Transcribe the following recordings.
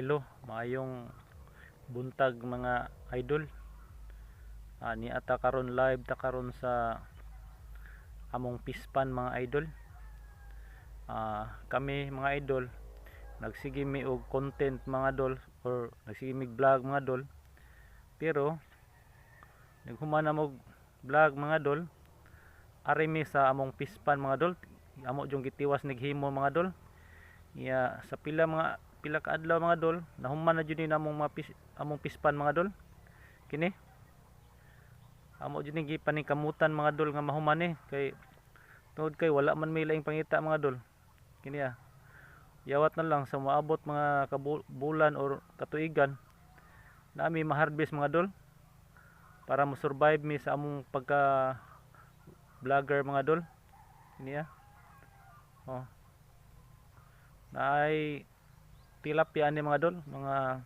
Hello, maayong buntag mga idol. Ah, ni ata karon live ta karon sa among pispan mga idol. Ah, kami mga idol nagsige mi og content mga idol or nagsige mi vlog mga idol. Pero naghuman na mo vlog mga idol. Ari mi sa among pispan mga idol. Amo jung gitiwas naghimo mga idol. Ya sa pila mga pila ka adlaw mga dol. Nahuman na jud ni namong mga among pispan mga dol. Kini? Amo jud ni gipaningkamutan mga dol nga mahuman ni kay tungod kay wala man may laing pangita mga dol. Kini ah. Yawat na lang sa maabot mga kabulan or katuigan nami maharbis mga dol para mo survive mi sa among pagka vlogger mga dol. Kini ah. Oh. Naay tilapia ni mga dol mga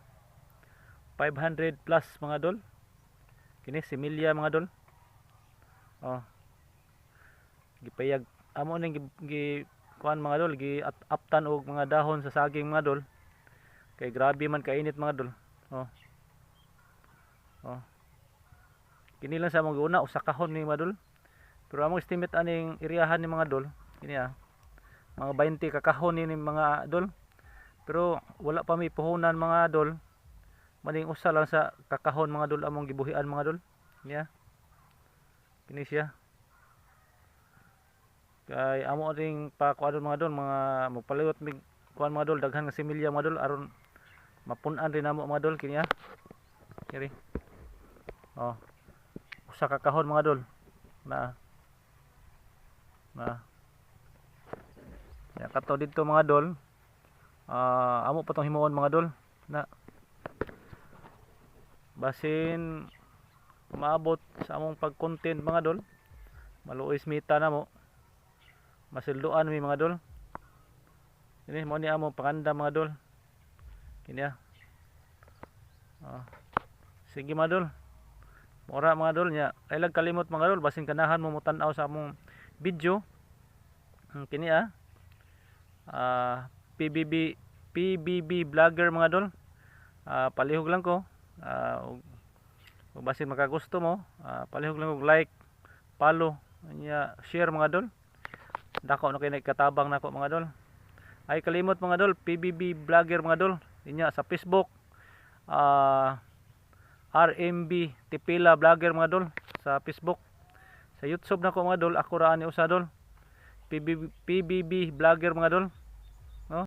500 plus mga dol. Kini similya mga dol. Oh. Gipayag amo ning gi, kuan mga dol gi at, aptan og mga dahon sa saging mga dol. Kay grabe man kainit mga dol. Oh. Oh. Kini lang sa mga una usa kahon ni mga dol. Pero among estimate aning iriyahan ni mga dol kini ah mga 20 kakahon ni mga dol pero wala pa may puhunan mga dol. Maning usa lang sa kakahon mga dol among gibuhian mga dol. Niya. Kini siya. Kay amo ring pa mga dol mga magpaliwat mig kuan mga dol daghan nga similya mga dol aron mapun-an rin namo mga dol kini ah. Kiri oh. Usa kakahon mga dol. Na. Na. Ya kato dito mga dol ah amo pa tong himuon mga dol. Na. Basin maabot sa among pag-content mga dol. Maluoy smita na mo. Masilduan mi mga dol. Ini mo ni among panganda mga dol. Kini ah. Ah. sige mga dol. Mura mga dol nya. Ay lang kalimot mga dol. Basin kanahan mo mutan-aw sa among video. Hmm, kini ah. Ah PBB PBB vlogger mga dol. Ah, palihog lang ko. Ah, ug basin makagusto mo, ah, palihog lang og like, follow, nya share mga dol. Dako na kay nagkatabang nako mga dol. Ay kalimot mga dol, PBB vlogger mga dol. Inya sa Facebook. Ah, RMB Tipila vlogger mga dol sa Facebook. Sa YouTube nako mga dol, ako ra ani usa dol. PBB, PBB vlogger mga dol.